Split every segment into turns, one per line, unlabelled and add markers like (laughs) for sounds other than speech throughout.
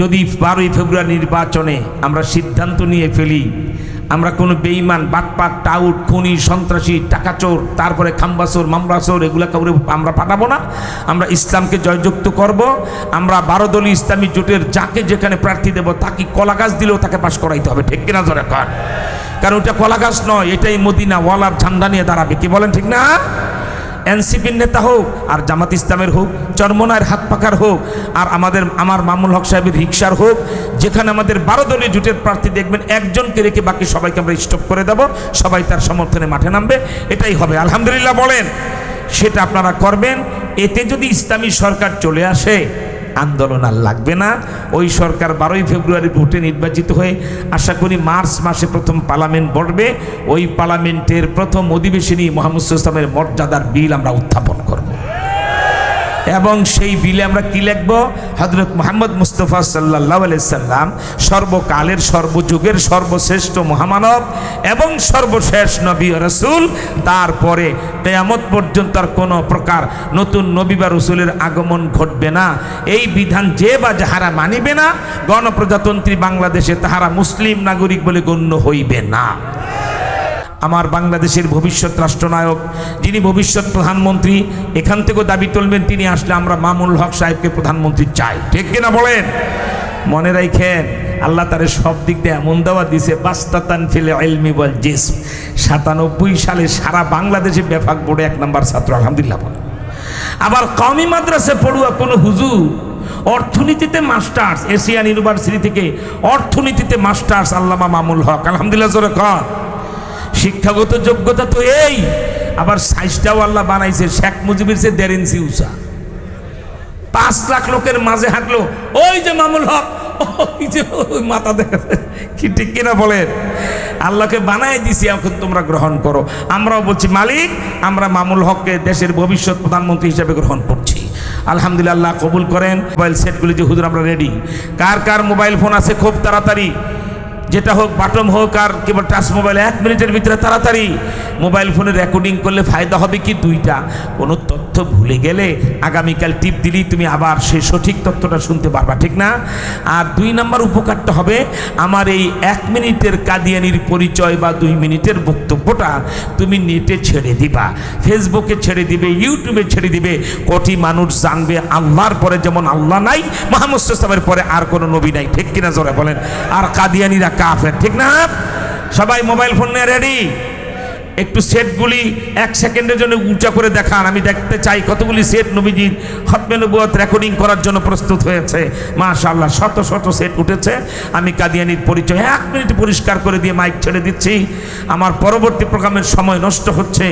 যদি বারোই ফেব্রুয়ারি নির্বাচনে আমরা সিদ্ধান্ত নিয়ে ফেলি, আমরা কোনো বেইমান বাটপাট টাউট, খুনি, সন্ত্রাসী, টাকাচোর, তারপরে খাম্বাসোর মামরাসোর এগুলো কাউরে আমরা পাঠাবো না। আমরা ইসলামকে জয়যুক্ত করব। আমরা বারো দলীয় ইসলামী জোটের যাকে যেখানে প্রার্থী দেব, তাকে কলা গাছ দিলেও তাকে পাশ করাইতে হবে। ঠিক কিনা ধরে কারণ ওটা কলা গাছ নয়, এটাই মদিনা ওয়ালার ঝান্ডা নিয়ে দাঁড়াবে। কি বলেন ঠিক না? এনসিপির নেতা হোক, আর জামাত ইসলামের হোক চরমনায়ের হাত পাকার হোক, আর আমাদের, আমার মামুল হক সাহেবের রিক্সার হোক, যেখানে আমাদের বারো দলীয় জুটের প্রার্থী দেখবেন, একজনকে রেখে বাকি সবাইকে আমরা স্টপ করে দেব, সবাই তার সমর্থনে মাঠে নামবে, এটাই হবে। আলহামদুলিল্লাহ বলেন, সেটা আপনারা করবেন, এতে যদি ইসলামী সরকার চলে আসে আন্দোলন আর লাগবে না। ওই সরকার বারোই ফেব্রুয়ারি ভোটে নির্বাচিত হয়ে আশা করি মার্চ মাসে প্রথম পার্লামেন্ট বসবে ওই পার্লামেন্টের প্রথম অধিবেশনী মোহাম্মদ ইসলামের মর্যাদার বিল আমরা উত্থাপন করব। এবং সেই বিলে আমরা কি লিখব? হজরত মোহাম্মদ মুস্তফা সাল্লাহ সাল্লাম সর্বকালের, সর্বযুগের, সর্বশ্রেষ্ঠ মহামানব এবং সর্বশেষ নবী রসুল। তারপরে কেয়ামত পর্যন্ত আর কোনো প্রকার নতুন নবী বা রসুলের আগমন ঘটবে না। এই বিধান যে বা যাহারা মানিবে না, গণপ্রজাতন্ত্রী বাংলাদেশে তাহারা মুসলিম নাগরিক বলে গণ্য হইবে না। আমার বাংলাদেশের ভবিষ্যৎ রাষ্ট্রনায়ক, যিনি ভবিষ্যৎ প্রধানমন্ত্রী, এখান থেকেও দাবি তুলবেন, তিনি আসলে আমরা মামুল হক সাহেবকে প্রধানমন্ত্রী চাই। ঠিক কিনা বলেন? মনে রাখেন, আল্লাহ তারে সব দিক দিয়ে এমন দেওয়া দিছে বাস্তাতান ফেলে এলমি বল জেস সাতানব্বই সালে সারা বাংলাদেশে ব্যাপক বোর্ডে এক নম্বর ছাত্র, আলহামদুলিল্লাহ আবার কমি মাদ্রাসে পড়ুয়া কোনো হুজুর অর্থনীতিতে মাস্টার্স, এশিয়ান ইউনিভার্সিটি থেকে অর্থনীতিতে মাস্টার্স, আল্লামা মামুল হক, আলহামদুলিল্লাহ জোরে শিক্ষাগত যোগ্যতা তো এই। আবার সাইজটাও আল্লাহ বানাইছে। শেখ মুজিবের সে দেড় ইঞ্চি উঁচা। পাঁচ লাখ লোকের মাঝে হাঁটলো, ওই যে মামুল হক, ওই যে ওই মাথা দেখা কি ঠিক কিনা বলেন? আল্লাহকে বানাই দিছি, এখন তোমরা গ্রহণ করো। আমরাও বলছি, মালিক, আমরা মামুল হককে দেশের ভবিষ্যৎ প্রধানমন্ত্রী হিসেবে গ্রহণ করছি। আলহামদুলিল্লাহ, কবুল করেন। মোবাইল সেটগুলি যে হুজুর, আমরা রেডি কার কার মোবাইল ফোন আছে খুব তাড়াতাড়ি? যেটা হোক বাটম হোক আর কেবল টাচ মোবাইল এক মিনিটের ভিতরে তাড়াতাড়ি মোবাইল ফোনে রেকর্ডিং করলে ফায়দা হবে কি দুইটা? কোনো তথ্য ভুলে গেলে আগামীকাল টিপ দিলেই তুমি আবার সেই সঠিক তথ্যটা শুনতে পারবা, ঠিক না? আর দুই নম্বর উপকারটা হবে, আমার এই এক মিনিটের কাদিয়ানির পরিচয় বা দুই মিনিটের বক্তব্যটা তুমি নেটে ছেড়ে দিবা, ফেসবুকে ছেড়ে দিবে, ইউটিউবে ছেড়ে দিবে, কোটি মানুষ জানবে আল্লাহর পরে যেমন আল্লাহ নাই, মোহাম্মদ পরে আর কোনো নবী নাই, ঠিক কিনা জোরে বলেন? আর কাদিয়ানিরা কাফের, ঠিক না? সবাই মোবাইল ফোন নিয়ে রেডি একটু সেটগুলি এক সেকেন্ডের জন্য উঁচা করে দেখান। আমি দেখতে চাই কতগুলি সেট নবীজির খতমে নবুয়ত রেকর্ডিং করার জন্য প্রস্তুত হয়েছে। মাশাআল্লাহ, শত শত সেট উঠেছে। আমি কাদিয়ানির পরিচয় এক মিনিট পরিষ্কার করে দিয়ে মাইক ছেড়ে দিচ্ছি। আমার পরবর্তী প্রোগ্রামের সময় নষ্ট হচ্ছে।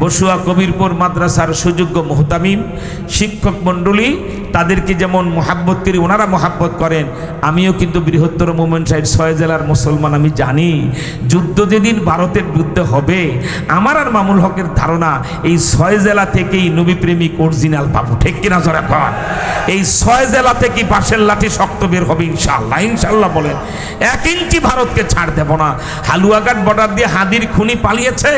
বসুয়া কবিরপুর মাদ্রাসার সুযোগ্য মোহতামিম, শিক্ষক মণ্ডলী তাদেরকে যেমন মোহাব্বত করি, ওনারা মোহাব্বত করেন। আমিও কিন্তু বৃহত্তর মোমেন সাহেব ছয় জেলার মুসলমান, আমি জানি। যুদ্ধ যেদিন ভারতের বিরুদ্ধে হবে, আমার আর মামুল হকের ধারণা, এই ছয় জেলা থেকেই নবীপ্রেমিক অরিজিনাল পাবো ঠিক কিনা জোরে কর এই ছয় জেলা থেকেই পাশের লাঠি শক্ত বের হবে ইনশাল্লাহ ইনশাল্লাহ বলেন, এক ইঞ্চি ভারতকে ছাড় দেব না। হালুয়াঘাট বর্ডার দিয়ে হাদির খুনি পালিয়েছে।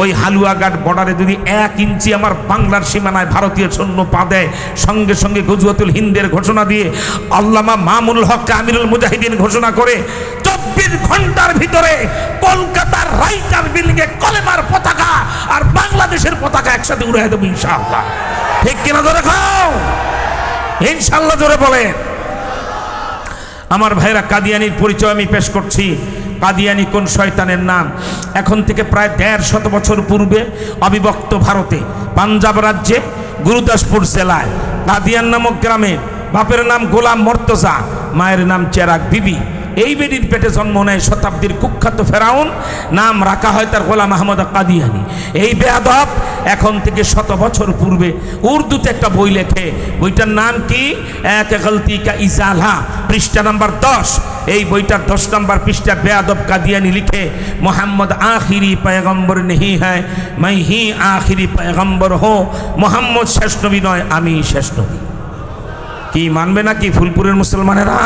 ওই হালুয়াঘাট বর্ডারে যদি এক ইঞ্চি আমার বাংলার সীমানায় ভারতীয় সৈন্য পা দেয়, সঙ্গে সঙ্গে গজুয়াতুল হিন্দের ঘোষণা দিয়ে আল্লামা মামুল হককে আমিরুল মুজাহিদিন ঘোষণা করে চব্বিশ ঘণ্টার ভিতরে কলকাতার রাইটার বিল্ডিংয়ে কলেমার পতাকা আর বাংলাদেশের পতাকা একসাথে উড়াই দেবো ইনশাআল্লাহ। ঠিক কিনা ধরে খাও? ইনশাল্লাহ জোরে বলে আমার ভাইরা, কাদিয়ানির পরিচয় আমি পেশ করছি। কাদিয়ানি কোন শয়তানের নাম? এখন থেকে প্রায় দেড় শত বছর পূর্বে অবিভক্ত ভারতে, পাঞ্জাব রাজ্যে গুরুদাসপুর জেলায় কাদিয়ান নামক গ্রামে বাপের নাম গোলাম মর্তজা মায়ের নাম চেরাক বিবি। এই বেডির পেটে জন্ম নেয় শতাব্দীর কুখ্যাত ফেরাউন। নাম রাখা হয় তার গোলাম আহমদ কাদিয়ানি। এই বেয়াদব এখন থেকে শত বছর পূর্বে উর্দুতে একটা বই লেখে। বইটার নাম কি? এক গলতি কা ইজালা, পৃষ্ঠা নাম্বার দশ। এই বইটার দশ নম্বর পৃষ্ঠা বেয়াদব কাদিয়ানি লিখে, মোহাম্মদ আখিরি পয়গম্বর নেহি হ্যায়, মাই হি আখিরি পয়গম্বর হো। মোহাম্মদ শেষ নবী নয়, আমি শেষ নবী। কি মানবে না কি ফুলপুরের মুসলমানেরা?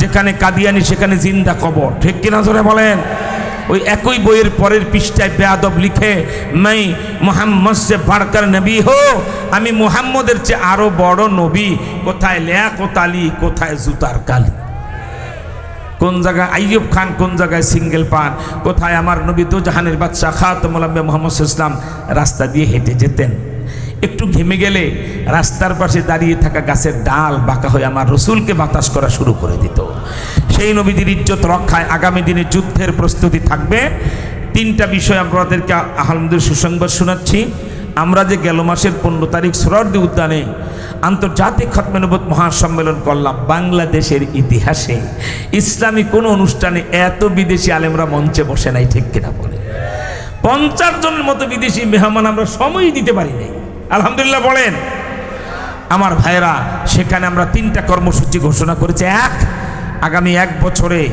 যেখানে কাদিয়ানি, সেখানে জিন্দা কবর। ঠিক কিনা ধরে বলেন? ওই একই বইয়ের পরের পৃষ্ঠায় বেয়াদব লিখে, মাই মোহাম্মদ সে বাড়কার নবী হো, আমি মুহাম্মদের চেয়ে আরও বড় নবী। কোথায় লেয়া কোতালি কোথায় জুতার কালি? কোন জায়গায় আইয়ুব খান, কোন জায়গায় সিঙ্গেল পান? কোথায় আমার নবী দু জাহানের বাদশাহ খাতমুলাম্বে মোহাম্মদ ইসলাম রাস্তা দিয়ে হেঁটে যেতেন? একটু ঘেমে গেলে রাস্তার পাশে দাঁড়িয়ে থাকা গাছের ডাল বাঁকা হয়ে আমার রসুলকে বাতাস করা শুরু করে দিত। সেই নবীদের ইজ্জত রক্ষায় আগামী দিনে যুদ্ধের প্রস্তুতি থাকবে। তিনটা বিষয় আপনাদেরকে আহমদের সুসংবাদ শোনাচ্ছি। আমরা যে গেল মাসের পনেরো তারিখ সরদি উদ্যানে আন্তর্জাতিক খতমেনবত মহাসম্মেলন করলাম বাংলাদেশের ইতিহাসে। ইসলামী কোনো অনুষ্ঠানে এত বিদেশি আলেমরা মঞ্চে বসে নাই, ঠিক কিনা বলে পঞ্চাশ জনের মতো বিদেশি মেহমান আমরা সময়ই দিতে পারি নাই। আলহামদুলিল্লাহ বলেন। আমার ভাইয়েরা, সেখানে আমরা তিনটা কর্মসূচি ঘোষণা করেছি। এক, আগামী এক বছরে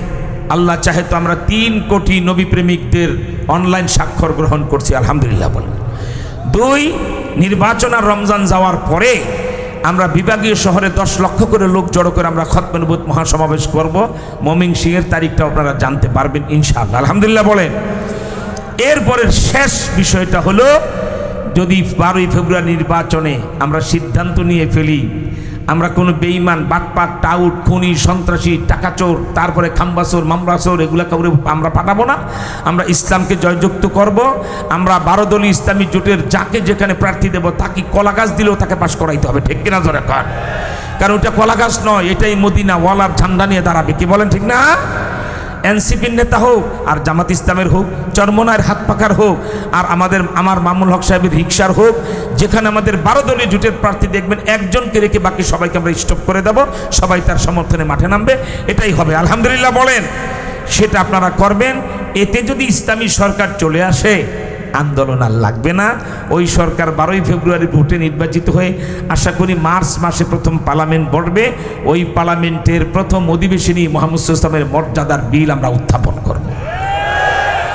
আল্লাহ চাহে তো আমরা তিন কোটি নবী প্রেমিকদের অনলাইন স্বাক্ষর গ্রহণ করছি, আলহামদুলিল্লাহ বলেন। দুই, নির্বাচন আর রমজান যাওয়ার পরে আমরা বিভাগীয় শহরে দশ লক্ষ করে লোক জড়ো করে আমরা খতমেনবুত মহাসমাবেশ করব। মমিং সিংয়ের তারিখটা আপনারা জানতে পারবেন, ইনশাআল্লাহ। আলহামদুলিল্লাহ বলেন। এরপরের শেষ বিষয়টা হলো যদি বারোই ফেব্রুয়ারি নির্বাচনে আমরা সিদ্ধান্ত নিয়ে ফেলি, আমরা কোনো বেইমান বাটপাট, টাউট, খুনি, সন্ত্রাসী, টাকাচোর, তারপরে খাম্বাচোর মামরাচোর এগুলো কাউরে আমরা পাঠাবো না। আমরা ইসলামকে জয়যুক্ত করব। আমরা বারো ইসলামী জোটের যাকে যেখানে প্রার্থী দেব, তাকে কলা গাছ দিলেও তাকে পাশ করাইতে হবে। ঠিক কিনা ধরে কারণ ওটা কলা গাছ নয়, এটাই মদিনা ওয়ালার ঝান্ডা নিয়ে দাঁড়াবে। কি বলেন ঠিক না? এনসিপির নেতা হোক, আর জামাত ইসলামের হোক চরমনায়ের হাত পাকার হোক, আর আমাদের, আমার মামুল হক সাহেবের রিক্সার হোক, যেখানে আমাদের বারো দলীয় জুটের প্রার্থী দেখবেন একজনকে রেখে বাকি সবাইকে আমরা স্টপ করে দেব, সবাই তার সমর্থনে মাঠে নামবে, এটাই হবে। আলহামদুলিল্লাহ বলেন, সেটা আপনারা করবেন, এতে যদি ইসলামী সরকার চলে আসে আন্দোলন আর লাগবে না। ওই সরকার বারোই ফেব্রুয়ারি ভোটে নির্বাচিত হয়ে আশা করি মার্চ মাসে প্রথম পার্লামেন্ট বসবে ওই পার্লামেন্টের প্রথম অধিবেশনী মোহাম্মদ ইসলামের মর্যাদার বিল আমরা উত্থাপন করব।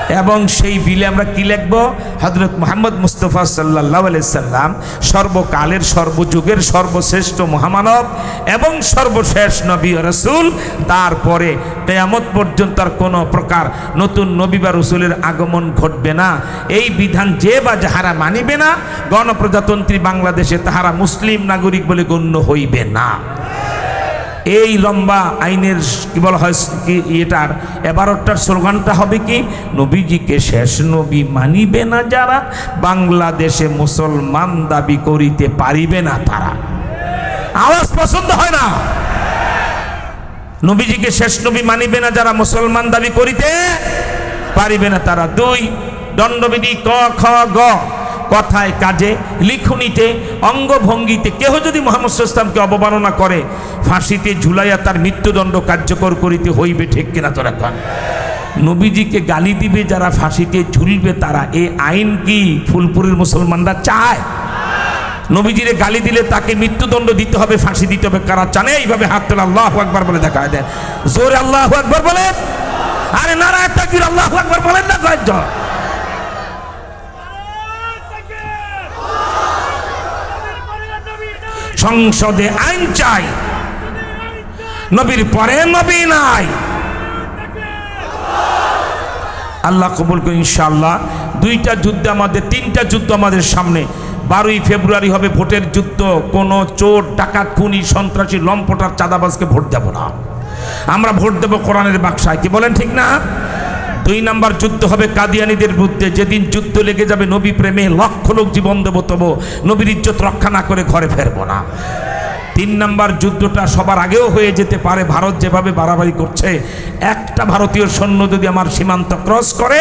এবং সেই বিলে আমরা কি লিখব? হজরত মোহাম্মদ মুস্তফা সাল্লাহ সাল্লাম সর্বকালের, সর্বযুগের, সর্বশ্রেষ্ঠ মহামানব এবং সর্বশেষ নবী রসুল। তারপরে কেয়ামত পর্যন্ত আর কোনো প্রকার নতুন নবী বা রসুলের আগমন ঘটবে না। এই বিধান যে বা যাহারা মানিবে না, গণপ্রজাতন্ত্রী বাংলাদেশে তাহারা মুসলিম নাগরিক বলে গণ্য হইবে না। এই লম্বা আইনের কি বলা হয়, কি এটার এবারটার স্লোগানটা হবে কি? নবীজিকে শেষ নবী মানিবে না যারা, বাংলাদেশে মুসলমান দাবি করিতে পারিবে না তারা। আওয়াজ পছন্দ হয় না? নবীজিকে শেষ নবী মানিবে না যারা মুসলমান দাবি করিতে পারিবে না তারা। দুই, দণ্ডবিধি ক, খ, গ। কথায়, কাজে, লিখনিতে, অঙ্গভঙ্গিতে, কেহ যদি মোহাম্মদ ইসলামকে অবমাননা করে, ফাঁসিতে ঝুলাইয়া তার মৃত্যুদণ্ড কার্যকর করিতে হইবে, ঠিক কিনা তোরা কন? নবীজিকে গালি দিবে, যারা ফাঁসিতে ঝুলবে তারা, এ আইন কি ফুলপুরের মুসলমানরা চায়? নবীজিরে গালি দিলে তাকে মৃত্যুদণ্ড দিতে হবে, ফাঁসি দিতে হবে, কারা জানে? এইভাবে হাত তোলা আল্লাহ একবার বলে দেখা দেন। জোরে আল্লাহ একবার বলেন। আরে নারায় তাকির আল্লাহ একবার বলেন না কয়েকজন। সংসদে আইন চাই। নবীর পরে নবী নাই। আল্লাহ কবুল করি ইনশাআল্লাহ। দুইটা যুদ্ধ আমাদের, তিনটা যুদ্ধ আমাদের সামনে। বারোই ফেব্রুয়ারি হবে ভোটের যুদ্ধ। কোনো চোর, ডাকাত, খুনি, সন্ত্রাসী, লম্পটার চাঁদাবাজকে ভোট দেব না। আমরা ভোট দেব কোরআনের বাক্সায়। কি বলেন ঠিক না? দুই নাম্বার যুদ্ধ হবে কাদিয়ানিদের বিরুদ্ধে। যেদিন যুদ্ধ লেগে যাবে নবী প্রেমে লক্ষ লোক জীবন দেবো তবু। নবীর ইজ্জত রক্ষা না করে ঘরে ফেরবো না। তিন নাম্বার যুদ্ধটা সবার আগেও হয়ে যেতে পারে, ভারত যেভাবে বাড়াবাড়ি করছে। একটা ভারতীয় সৈন্য যদি আমার সীমান্ত ক্রস করে,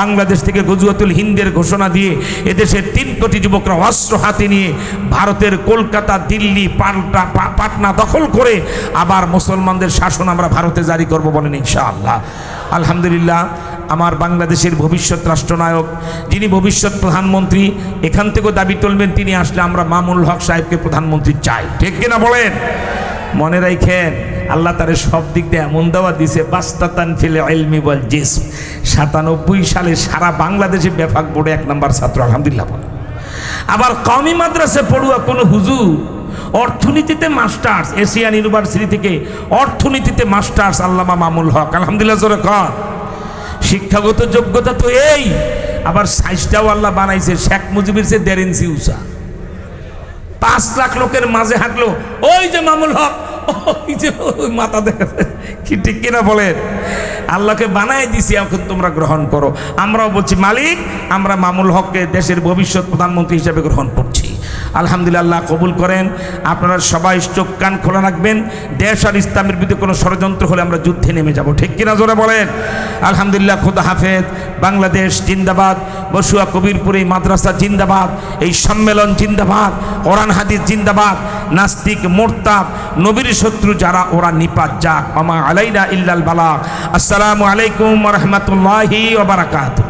বাংলাদেশ থেকে গজুয়াতুল হিন্দের ঘোষণা দিয়ে এদেশের তিন কোটি যুবকরা অস্ত্র হাতে নিয়ে ভারতের কলকাতা, দিল্লি, পাল্টা পাটনা দখল করে আবার মুসলমানদের শাসন আমরা ভারতে জারি করব বলেন ইনশাআল্লাহ। আলহামদুলিল্লাহ, আমার বাংলাদেশের ভবিষ্যৎ রাষ্ট্রনায়ক, যিনি ভবিষ্যৎ প্রধানমন্ত্রী, এখান থেকেও দাবি তুলবেন, তিনি আসলে আমরা মামুল হক সাহেবকে প্রধানমন্ত্রী চাই। ঠিক কিনা বলেন? মনে রাখেন আল্লাহ তারে সব দিক দিয়ে এমন দেওয়া দিছে, বাস্তাতান ফেলে এলমি বল জিস সাতানব্বই সালে সারা বাংলাদেশে ব্যাপক বোর্ডে এক নম্বর ছাত্র, আলহামদুলিল্লাহ বলে আবার কমি মাদ্রাসে পড়ুয়া কোনো হুজুর অর্থনীতিতে মাস্টার্স, এশিয়ান ইউনিভার্সিটি থেকে অর্থনীতিতে মাস্টার্স, আল্লামা মামুল হক, আলহামদুলিল্লাহ জোরে কর শিক্ষাগত যোগ্যতা তো এই, আবার সাইজটাও আল্লাহ বানাইছে, শেখ মুজিবের সে দেড় ইঞ্চি উষা পাঁচ লাখ লোকের মাঝে হাঁটলো। ওই যে মামুল হক (laughs) মাথা দেখা কি ঠিক কিনা বলেন? আল্লাহকে বানাই দিছি এখন তোমরা গ্রহণ করো। আমরাও বলছি, মালিক, আমরা মামুল হককে দেশের ভবিষ্যৎ প্রধানমন্ত্রী হিসেবে গ্রহণ করছি। আলহামদুলিল্লাহ, কবুল করেন। আপনারা সবাই চোখ কান খোলা রাখবেন। দেশ আর ইসলামের বিরুদ্ধে কোনো ষড়যন্ত্র হলে আমরা যুদ্ধে নেমে যাব। ঠিক কিনা জোরে বলেন? আলহামদুলিল্লাহ, খুদা হাফেজ। বাংলাদেশ জিন্দাবাদ। বসুয়া কবিরপুর মাদ্রাসা জিন্দাবাদ। এই সম্মেলন জিন্দাবাদ। কোরআন হাদিস জিন্দাবাদ। নাস্তিক মোরতাব নবীর শত্রু যারা ওরা নিপাত যাক। আমা আলাইনা ইল্লাল বালা। আসসালামু আলাইকুম রহমতুল্লাহি ওবারাকাতুহ